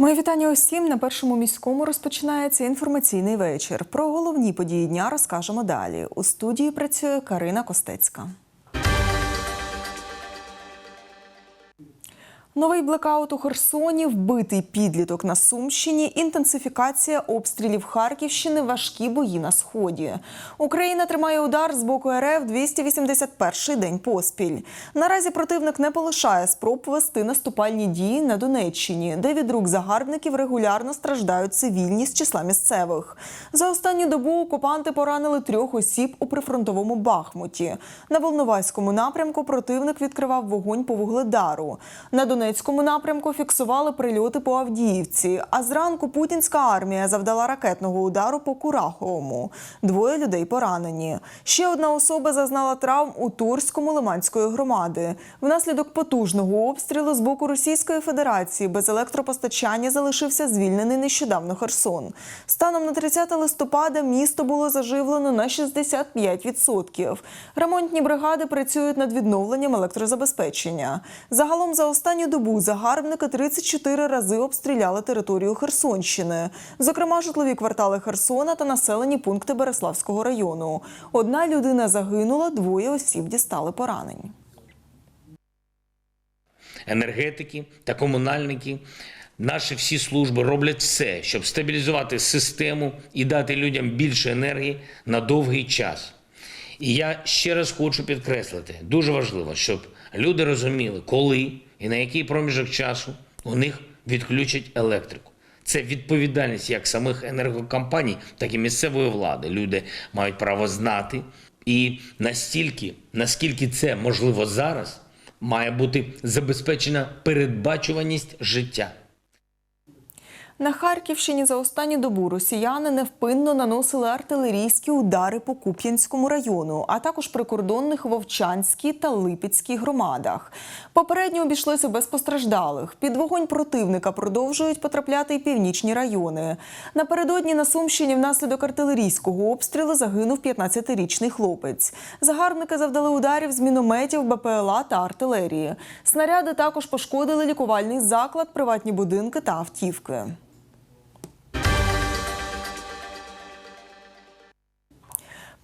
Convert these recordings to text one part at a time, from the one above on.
Моє вітання усім на першому міському розпочинається інформаційний вечір. Про головні події дня розкажемо далі. У студії працює Карина Костецька. Новий блекаут у Херсоні, вбитий підліток на Сумщині, інтенсифікація обстрілів Харківщини, важкі бої на сході. Україна тримає удар з боку РФ 281-й день поспіль. Наразі противник не полишає спроб вести наступальні дії на Донеччині, де від рук загарбників регулярно страждають цивільні з числа місцевих. За останню добу окупанти поранили трьох осіб у прифронтовому Бахмуті. На Волноваському напрямку противник відкривав вогонь по вугледару. На Донецькому напрямку фіксували прильоти по Авдіївці. А зранку путінська армія завдала ракетного удару по Кураховому. Двоє людей поранені. Ще одна особа зазнала травм у Турському Лиманської громади. Внаслідок потужного обстрілу з боку Російської Федерації без електропостачання залишився звільнений нещодавно Херсон. Станом на 30 листопада місто було заживлено на 65%. Ремонтні бригади працюють над відновленням електрозабезпечення. Загалом за останню добу загарбники 34 рази обстріляли територію Херсонщини, зокрема житлові квартали Херсона та населені пункти Береславського району. Одна людина загинула, двоє осіб дістали поранень. енергетики та комунальники. Наші всі служби роблять все, щоб стабілізувати систему і дати людям більше енергії на довгий час. І я ще раз хочу підкреслити: дуже важливо, щоб люди розуміли, коли і на який проміжок часу у них відключать електрику. Це відповідальність як самих енергокомпаній, так і місцевої влади. Люди мають право знати. І настільки, наскільки це можливо зараз, має бути забезпечена передбачуваність життя. На Харківщині за останню добу росіяни невпинно наносили артилерійські удари по Куп'янському району, а також прикордонних Вовчанській та Липецькій громадах. Попередньо обійшлося без постраждалих. Під вогонь противника продовжують потрапляти й північні райони. Напередодні на Сумщині внаслідок артилерійського обстрілу загинув 15-річний хлопець. Загарбники завдали ударів з мінометів, БПЛА та артилерії. Снаряди також пошкодили лікувальний заклад, приватні будинки та автівки. –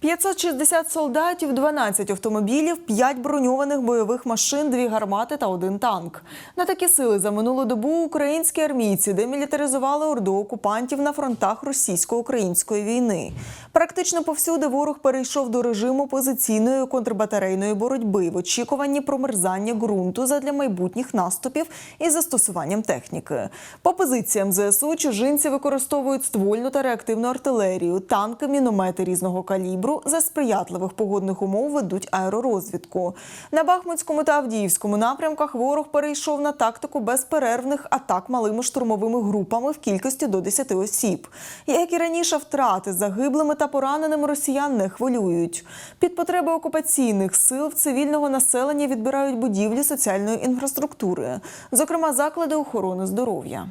560 солдатів, 12 автомобілів, 5 броньованих бойових машин, 2 гармати та один танк. На такі сили за минулу добу українські армійці демілітаризували орду окупантів на фронтах російсько-української війни. Практично повсюди ворог перейшов до режиму позиційної контрбатарейної боротьби в очікуванні промерзання ґрунту задля майбутніх наступів із застосуванням техніки. По позиціям ЗСУ чужинці використовують ствольну та реактивну артилерію, танки, міномети різного калібру. За сприятливих погодних умов ведуть аеророзвідку. На Бахмутському та Авдіївському напрямках ворог перейшов на тактику безперервних атак малими штурмовими групами в кількості до 10 осіб. Як і раніше, втрати загиблими та пораненими росіян не хвилюють. Під потреби окупаційних сил в цивільного населення відбирають будівлі соціальної інфраструктури, зокрема заклади охорони здоров'я.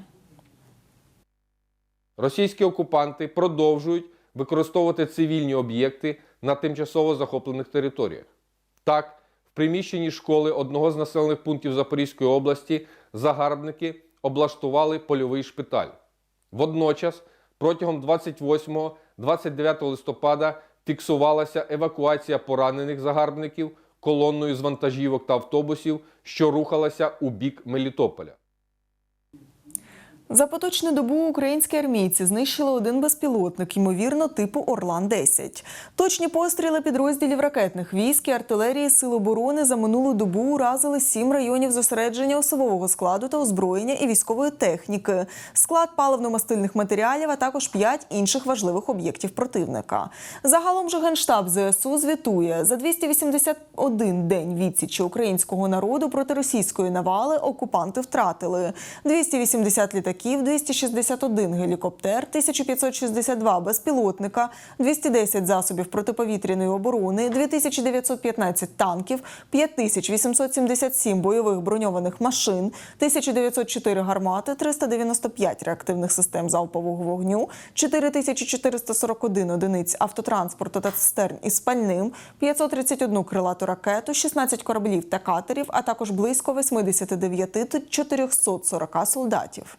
Російські окупанти продовжують використовувати цивільні об'єкти на тимчасово захоплених територіях. Так, в приміщенні школи одного з населених пунктів Запорізької області загарбники облаштували польовий шпиталь. Водночас, протягом 28-29 листопада фіксувалася евакуація поранених загарбників колонною з вантажівок та автобусів, що рухалася у бік Мелітополя. За поточну добу українські армійці знищили один безпілотник, ймовірно, типу Орлан-10. Точні постріли підрозділів ракетних військ і артилерії Сил оборони за минулу добу уразили сім районів зосередження особового складу та озброєння і військової техніки, склад паливно-мастильних матеріалів, а також п'ять інших важливих об'єктів противника. Загалом же генштаб ЗСУ звітує за 281 день відсічі українського народу проти російської навали окупанти втратили 280 літаків. 261 гелікоптер, 1562 безпілотника, 210 засобів протиповітряної оборони, 2915 танків, 5877 бойових броньованих машин, 1904 гармати, 395 реактивних систем залпового вогню, 4441 одиниць автотранспорту та цистерн із спальним, 531 крилату ракету, 16 кораблів та катерів, а також близько 89 440 солдатів.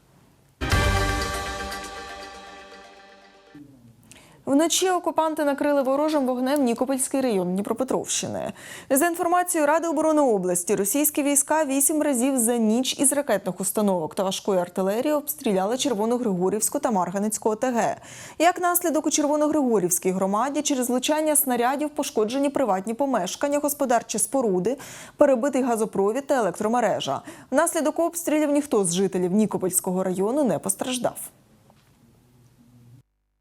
Вночі окупанти накрили ворожим вогнем Нікопольський район Дніпропетровщини. За інформацією Ради оборони області, російські війська вісім разів за ніч із ракетних установок та важкої артилерії обстріляли Червоногригорівську та Марганецьку ОТГ. Як наслідок у Червоногригорівській громаді через влучання снарядів пошкоджені приватні помешкання, господарчі споруди, перебитий газопровід та електромережа. Внаслідок обстрілів ніхто з жителів Нікопольського району не постраждав.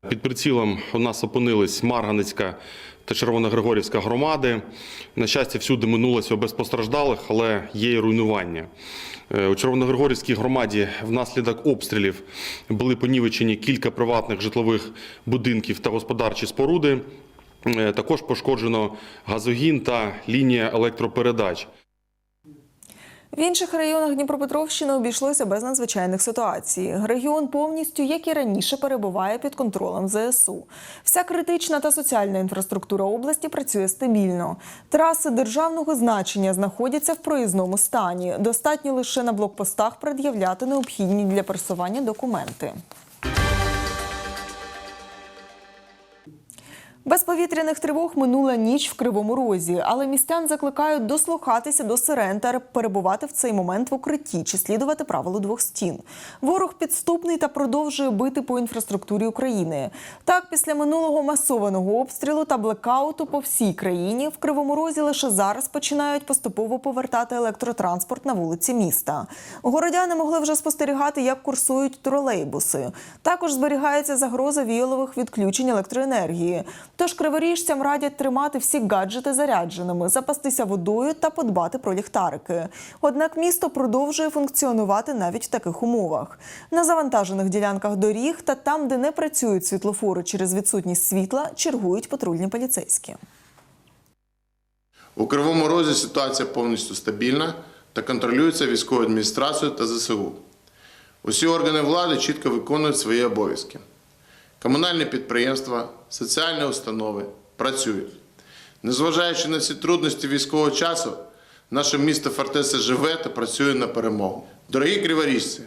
Під прицілом у нас опинились Марганецька та Червоногригорівська громади. На щастя, всюди минулося без постраждалих, але є і руйнування. Е, У Червоногригорівській громаді внаслідок обстрілів були понівечені кілька приватних житлових будинків та господарчі споруди. Е, Також пошкоджено газогін та лінія електропередач. В інших районах Дніпропетровщини обійшлося без надзвичайних ситуацій. Регіон повністю, як і раніше, перебуває під контролем ЗСУ. Вся критична та соціальна інфраструктура області працює стабільно. Траси державного значення знаходяться в проїзному стані. Достатньо лише на блокпостах пред'являти необхідні для пересування документи. Без повітряних тривог минула ніч в Кривому Розі, але містян закликають дослухатися до сирен та перебувати в цей момент в укритті чи слідувати правилу двох стін. Ворог підступний та продовжує бити по інфраструктурі України. Так, після минулого масованого обстрілу та блекауту по всій країні в Кривому Розі лише зараз починають поступово повертати електротранспорт на вулиці міста. Городяни могли вже спостерігати, як курсують тролейбуси. Також зберігається загроза віялових відключень електроенергії. Тож криворіжцям радять тримати всі гаджети зарядженими, запастися водою та подбати про ліхтарики. Однак місто продовжує функціонувати навіть в таких умовах. На завантажених ділянках доріг та там, де не працюють світлофори через відсутність світла, чергують патрульні поліцейські. У Кривому Розі ситуація повністю стабільна та контролюється військовою адміністрацією та ЗСУ. Усі органи влади чітко виконують свої обов'язки. Комунальні підприємства, соціальні установи працюють. Незважаючи на всі трудності військового часу, наше місто Фортеса живе та працює на перемогу. Дорогі криворіжці,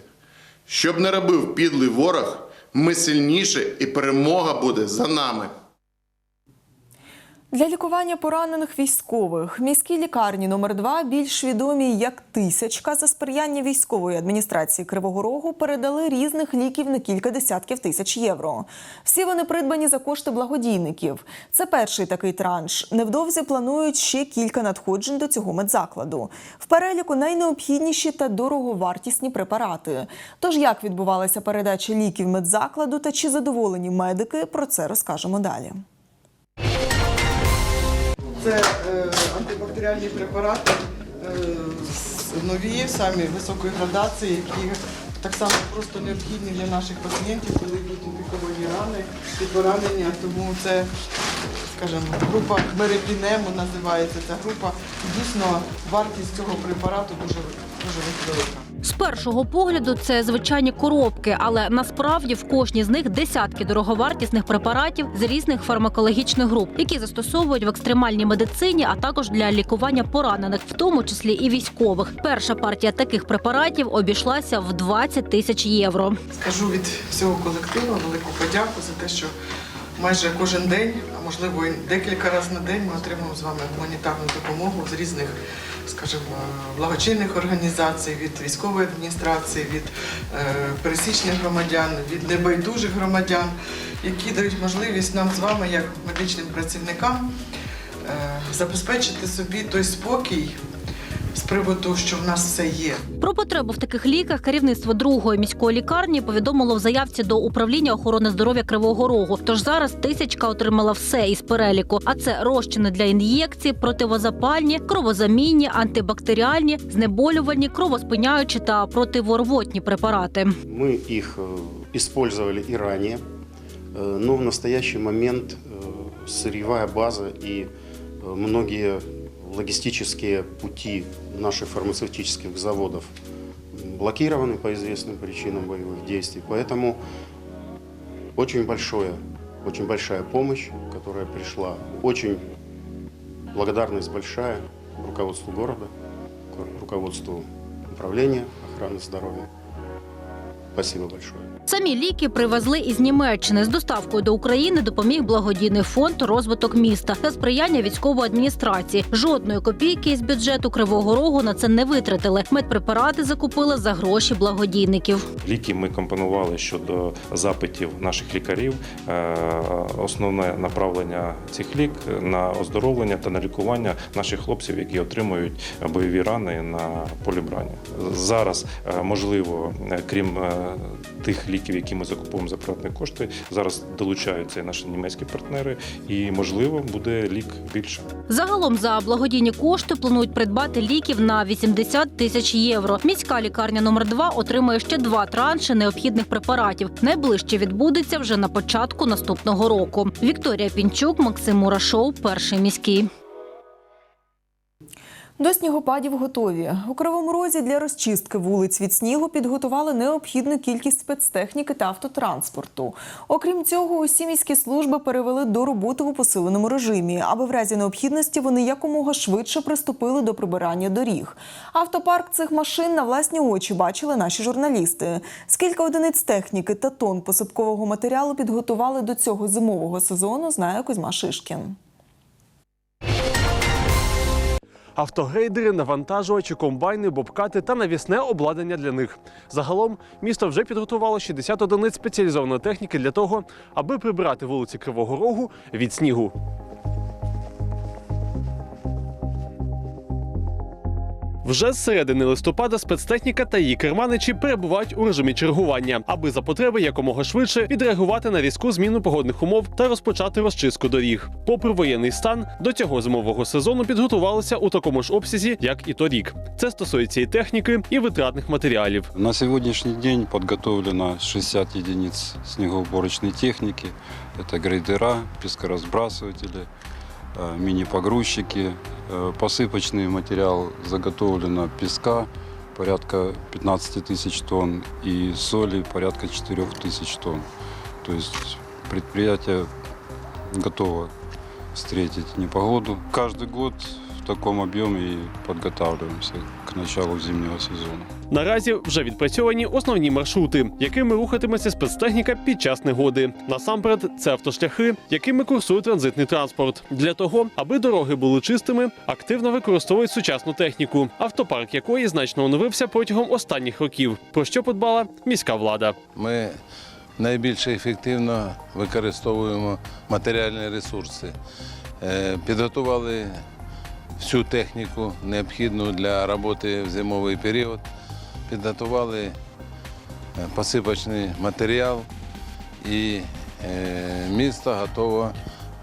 щоб не робив підлий ворог, ми сильніші і перемога буде за нами. Для лікування поранених військових міській лікарні номер 2 більш відомі як тисячка за сприяння військової адміністрації Кривого Рогу передали різних ліків на кілька десятків тисяч євро. Всі вони придбані за кошти благодійників. Це перший такий транш. Невдовзі планують ще кілька надходжень до цього медзакладу. В переліку найнеобхідніші та дороговартісні препарати. Тож як відбувалася передача ліків медзакладу та чи задоволені медики, про це розкажемо далі. Це е, антибактеріальні препарати е, нові, самі високої градації, які так само просто необхідні для наших пацієнтів, коли йдуть інфіковані рани і поранення. Тому це, скажімо, група мерепінему називається ця група. Дійсно, вартість цього препарату дуже, дуже велика. З першого погляду це звичайні коробки, але насправді в кожній з них десятки дороговартісних препаратів з різних фармакологічних груп, які застосовують в екстремальній медицині, а також для лікування поранених, в тому числі і військових. Перша партія таких препаратів обійшлася в 20 тисяч євро. Скажу від всього колективу велику подяку за те, що майже кожен день, а можливо і декілька разів на день, ми отримуємо з вами гуманітарну допомогу з різних, скажімо, благочинних організацій, від військової адміністрації, від е, пересічних громадян, від небайдужих громадян, які дають можливість нам з вами, як медичним працівникам, е, забезпечити собі той спокій з приводу, що в нас все є. Про потребу в таких ліках керівництво другої міської лікарні повідомило в заявці до управління охорони здоров'я Кривого Рогу. Тож зараз тисячка отримала все із переліку. А це розчини для ін'єкцій, противозапальні, кровозамінні, антибактеріальні, знеболювальні, кровоспиняючі та противорвотні препарати. Мы их э, использовали и ранее, э, но в настоящий момент э, сырьевая база и э, многие логистические пути наших фармацевтических заводов блокированы по известным причинам боевых действий. Поэтому очень большое, очень большая помощь, которая пришла, очень благодарность большая руководству города, руководству управления охраны здоровья Спасибо большое. Самі ліки привезли із Німеччини. З доставкою до України допоміг благодійний фонд розвиток міста та сприяння військової адміністрації. Жодної копійки із бюджету Кривого Рогу на це не витратили. Медпрепарати закупили за гроші благодійників. Ліки ми компонували щодо запитів наших лікарів. Е, Основне направлення цих лік на оздоровлення та на лікування наших хлопців, які отримують бойові рани на полі брані. Зараз е, можливо, е, крім тих ліків, які ми закуповуємо за приватні кошти, зараз долучаються і наші німецькі партнери, і можливо буде лік більше. Загалом за благодійні кошти планують придбати ліків на 80 тисяч євро. Міська лікарня номер 2 отримає ще два транші необхідних препаратів. Найближче відбудеться вже на початку наступного року. Вікторія Пінчук, Максим Мурашов, перший міський. До снігопадів готові. У Кривому Розі для розчистки вулиць від снігу підготували необхідну кількість спецтехніки та автотранспорту. Окрім цього, усі міські служби перевели до роботи в посиленому режимі, аби в разі необхідності вони якомога швидше приступили до прибирання доріг. Автопарк цих машин на власні очі бачили наші журналісти. Скільки одиниць техніки та тонн посипкового матеріалу підготували до цього зимового сезону, знає Кузьма Шишкін. Автогрейдери, навантажувачі, комбайни, бобкати та навісне обладнання для них. Загалом місто вже підготувало 60 одиниць спеціалізованої техніки для того, аби прибирати вулиці Кривого Рогу від снігу. Вже з середини листопада спецтехніка та її керманичі перебувають у режимі чергування, аби за потреби якомога швидше відреагувати на різку зміну погодних умов та розпочати розчистку доріг. Попри воєнний стан, до цього зимового сезону підготувалися у такому ж обсязі, як і торік. Це стосується і техніки, і витратних матеріалів. На сегодняшний день подготовлено 60 единиц снегоуборочной техники. Это грейдера, пескоразбрасыватели, э, Мини-погрузчики. Э, Посыпочный материал заготовлено песка порядка 15 тысяч тонн и соли порядка 4 тысяч тонн. То есть предприятие готово встретить непогоду. Каждый год в таком объеме и подготавливаемся к началу зимнего сезона. Наразі вже відпрацьовані основні маршрути, якими рухатиметься спецтехніка під час негоди. Насамперед, це автошляхи, якими курсує транзитний транспорт. Для того, аби дороги були чистими, активно використовують сучасну техніку, автопарк якої значно оновився протягом останніх років. Про що подбала міська влада. Ми найбільш ефективно використовуємо матеріальні ресурси. Е, Підготували всю техніку необхідну для роботи в зимовий період. Підготували е, посипочний матеріал і е, місто готове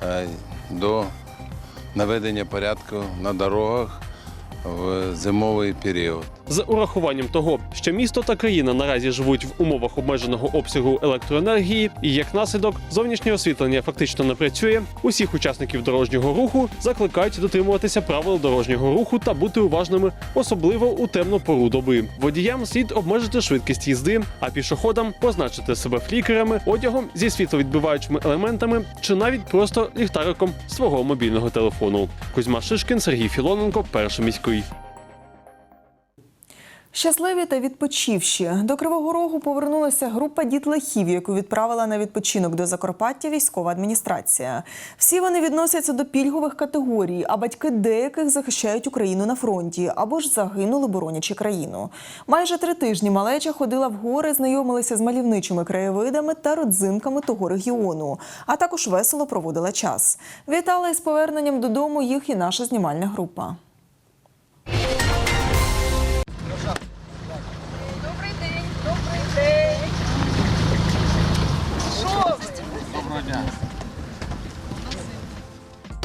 е, до наведення порядку на дорогах в зимовий період. З урахуванням того, що місто та країна наразі живуть в умовах обмеженого обсягу електроенергії, і як наслідок зовнішнє освітлення фактично не працює. Усіх учасників дорожнього руху закликають дотримуватися правил дорожнього руху та бути уважними, особливо у темну пору доби. Водіям слід обмежити швидкість їзди, а пішоходам позначити себе флікерами, одягом зі світловідбиваючими елементами чи навіть просто ліхтариком свого мобільного телефону. Кузьма Шишкін, Сергій Філоненко, перший міський. Щасливі та відпочивші до Кривого Рогу повернулася група дітлахів, яку відправила на відпочинок до Закарпаття військова адміністрація. Всі вони відносяться до пільгових категорій, а батьки деяких захищають Україну на фронті або ж загинули, боронячи країну. Майже три тижні малеча ходила в гори, знайомилася з мальовничими краєвидами та родзинками того регіону, а також весело проводила час. Вітала із поверненням додому їх і наша знімальна група.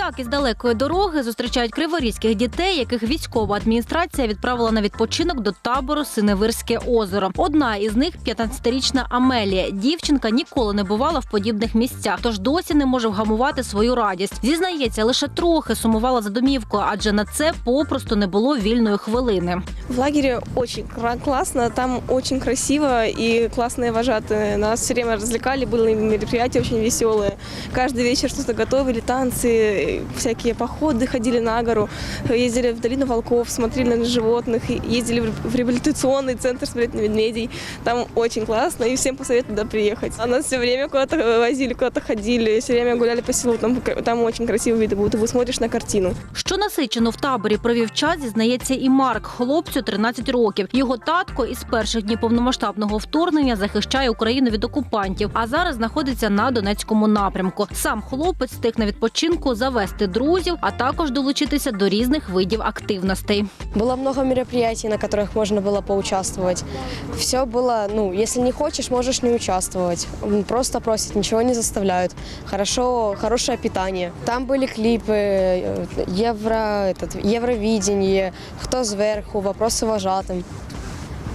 Так, із далекої дороги зустрічають криворізьких дітей, яких військова адміністрація відправила на відпочинок до табору Синевирське озеро. Одна із них 15-річна Амелія. Дівчинка ніколи не бувала в подібних місцях, тож досі не може вгамувати свою радість. Зізнається, лише трохи сумувала за домівкою, адже на це попросту не було вільної хвилини. В лагере очень кра- классно, там очень красиво и классные вожатые. Нас все время развлекали, были мероприятия очень веселые. Каждый вечер что-то готовили, танцы. мы всякие походы ходили на гору, ездили в долину волков, смотрели на животных, и ездили в реабилитационный центр смотреть на медведей. Там очень классно, и всем посоветую туда приехать. А нас все время куда-то возили, куда-то ходили, все время гуляли по селу. Там, там очень красивые виды будут, и вы смотришь на картину. Що насичено в таборі провів час, зізнається і Марк, хлопцю 13 років. Його татко із перших днів повномасштабного вторгнення захищає Україну від окупантів, а зараз знаходиться на Донецькому напрямку. Сам хлопець встиг на відпочинку завести друзів, а також долучитися до різних видів активностей. Было много мероприятий, на которых можно было поучаствовать. Все было, ну, если не хочешь, можешь не участвовать. М, Просто просят, ничего не заставляют. Хорошо, хорошее питание. Там были клипы, э, евро, этот, Евровидение, кто зверху, вопросы вожатым.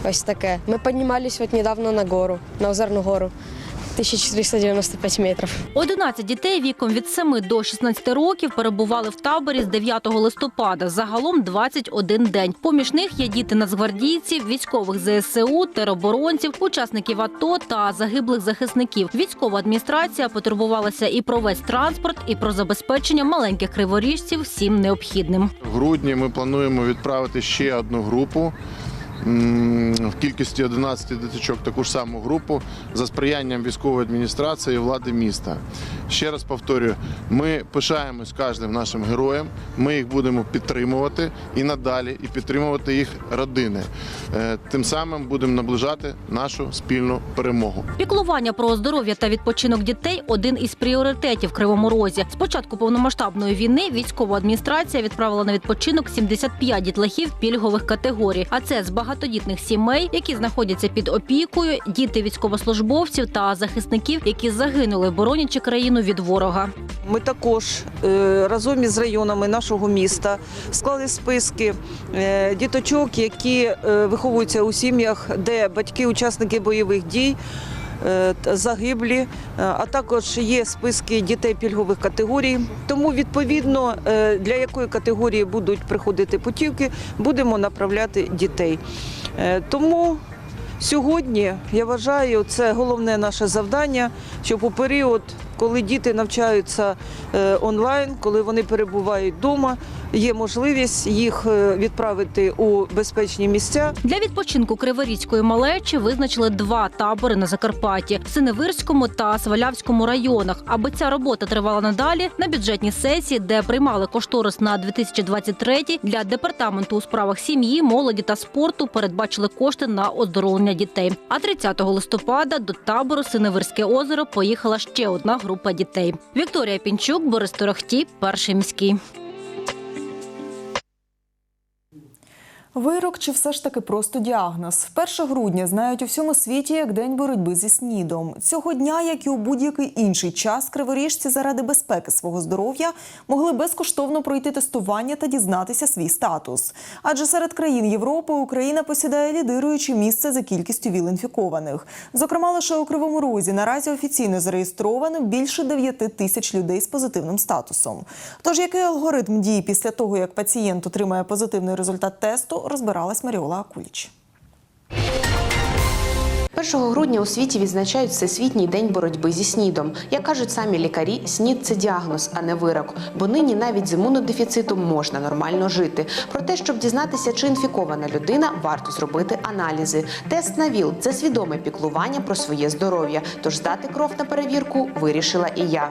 Ось таке. Ми піднімались от недавно на гору, на Озерну гору. 1495 метрів. 11 дітей віком від 7 до 16 років перебували в таборі з 9 листопада. Загалом 21 день. Поміж них є діти нацгвардійців, військових ЗСУ, тероборонців, учасників АТО та загиблих захисників. Військова адміністрація потурбувалася і про весь транспорт, і про забезпечення маленьких криворіжців всім необхідним. В грудні ми плануємо відправити ще одну групу в кількості 11 діточок, таку ж саму групу за сприянням військової адміністрації і влади міста. Ще раз повторюю, ми пишаємось кожним нашим героям. Ми їх будемо підтримувати і надалі, і підтримувати їх родини. Е, Тим самим будемо наближати нашу спільну перемогу. Піклування про здоров'я та відпочинок дітей один із пріоритетів Кривому Розі. З початку повномасштабної війни військова адміністрація відправила на відпочинок 75 дітлахів пільгових категорій. А це з багатодітних сімей, які знаходяться під опікою, діти військовослужбовців та захисників, які загинули, боронячи країну від ворога. Ми також е, разом із районами нашого міста склали списки е, діточок, які е, виховуються у сім'ях, де батьки учасники бойових дій. Е, Загиблі, е, а також є списки дітей пільгових категорій. Тому відповідно е, для якої категорії будуть приходити путівки, будемо направляти дітей. Тому сьогодні я вважаю, це головне наше завдання, щоб у період, коли діти навчаються е, онлайн, коли вони перебувають вдома, є можливість їх е, відправити у безпечні місця. Для відпочинку Криворізької малечі визначили два табори на Закарпатті Синевирському та Свалявському районах. Аби ця робота тривала надалі на бюджетній сесії, де приймали кошторис на 2023 для департаменту у справах сім'ї, молоді та спорту передбачили кошти на оздоровлення дітей. А 30 листопада до табору Синевирське озеро поїхала ще одна група дітей. Вікторія Пінчук, Борис Торохті, перший міський. Вирок чи все ж таки просто діагноз? 1 грудня знають у всьому світі як день боротьби зі снідом. Цього дня, як і у будь-який інший час, криворіжці заради безпеки свого здоров'я могли безкоштовно пройти тестування та дізнатися свій статус. Адже серед країн Європи Україна посідає лідируюче місце за кількістю віл-інфікованих. Зокрема, лише у Кривому Розі наразі офіційно зареєстровано більше 9 тисяч людей з позитивним статусом. Тож який алгоритм дій після того, як пацієнт отримає позитивний результат тесту, розбиралась Маріола Акуліч. 1 грудня у світі відзначають Всесвітній день боротьби зі снідом. Як кажуть самі лікарі, снід це діагноз, а не вирок. Бо нині навіть з імунодефіцитом можна нормально жити. Проте, щоб дізнатися, чи інфікована людина, варто зробити аналізи. Тест на ВІЛ це свідоме піклування про своє здоров'я. Тож здати кров на перевірку вирішила і я.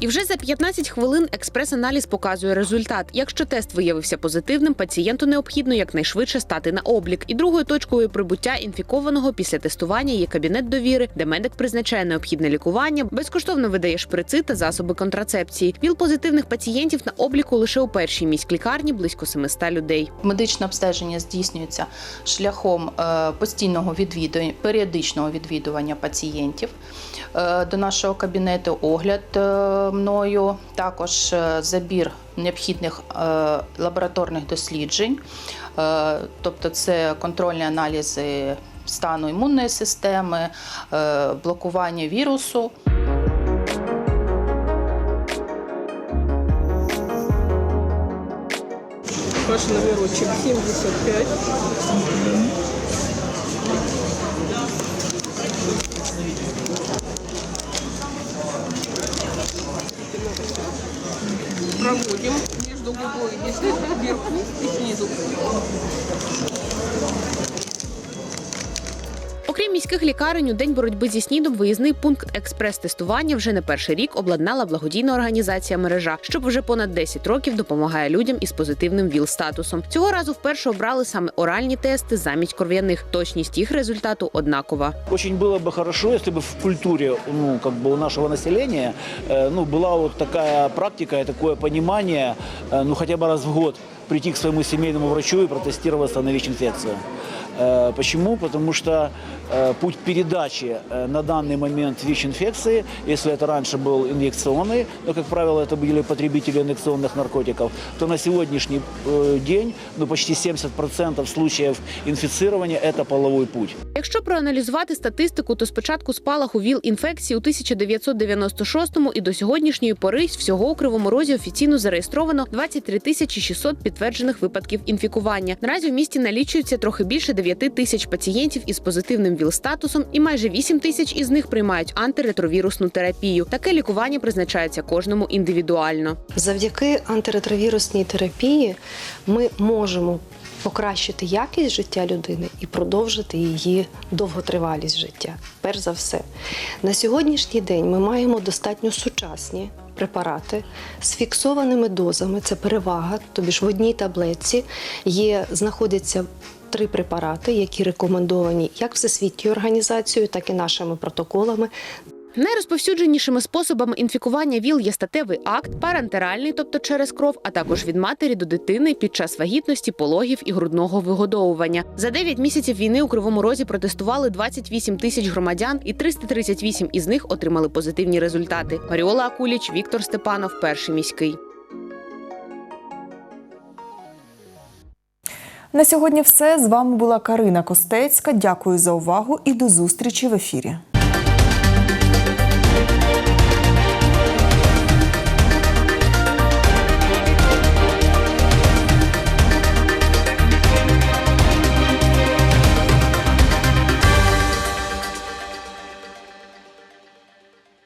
І вже за 15 хвилин експрес-аналіз показує результат. Якщо тест виявився позитивним, пацієнту необхідно якнайшвидше стати на облік. І другою точкою прибуття інфікованого після тестування є кабінет довіри, де медик призначає необхідне лікування, безкоштовно видає шприци та засоби контрацепції. Віл позитивних пацієнтів на обліку лише у першій міськлікарні близько 700 людей. Медичне обстеження здійснюється шляхом е, постійного відвідування, періодичного відвідування пацієнтів е, до нашого кабінету, огляд е, мною, також е, забір необхідних е, лабораторних досліджень, Е, тобто це контрольні аналізи стану імунної системи, блокування вірусу. Ваш номерочек 75. Проводим между губой и вверху и снизу Окрім міських лікарень, у день боротьби зі снідом виїзний пункт експрес-тестування вже не перший рік обладнала благодійна організація мережа, що вже понад 10 років допомагає людям із позитивним ВІЛ-статусом. Цього разу вперше обрали саме оральні тести замість кров'яних. Точність їх результату однакова. Очень было бы хорошо, если бы в культуре ну, как бы у нашего населения э, ну, была вот такая практика и такое понимание, э, ну хотя бы раз в год прийти к своему семейному врачу и протестироваться на ВИЧ-инфекцию. Э, Почему? Потому что э, путь передачи э, на данный момент ВИЧ-инфекции, если это раньше был инъекционный, но, как правило, это были потребители инъекционных наркотиков, то на сегодняшний э, день ну, почти 70% случаев инфицирования – это половой путь. Якщо проаналізувати статистику, то спочатку спалаху ВІЛ-інфекції у 1996-му і до сьогоднішньої пори всього у Кривому Розі офіційно зареєстровано 23 тисячі 600 підтверджених випадків інфікування. Наразі в місті налічується трохи більше 9 тисяч пацієнтів із позитивним ВІЛ-статусом, і майже 8 тисяч із них приймають антиретровірусну терапію. Таке лікування призначається кожному індивідуально. Завдяки антиретровірусній терапії ми можемо покращити якість життя людини і продовжити її довготривалість життя. Перш за все, на сьогоднішній день ми маємо достатньо сучасні препарати з фіксованими дозами. Це перевага, тобі ж в одній таблетці є, знаходяться три препарати, які рекомендовані як Всесвітньою організацією, так і нашими протоколами Найрозповсюдженішими способами інфікування ВІЛ є статевий акт, парентеральний, тобто через кров, а також від матері до дитини під час вагітності, пологів і грудного вигодовування. За 9 місяців війни у Кривому Розі протестували 28 тисяч громадян, і 338 із них отримали позитивні результати. Маріола Акуліч, Віктор Степанов, перший міський. На сьогодні все з вами була Карина Костецька. Дякую за увагу і до зустрічі в ефірі.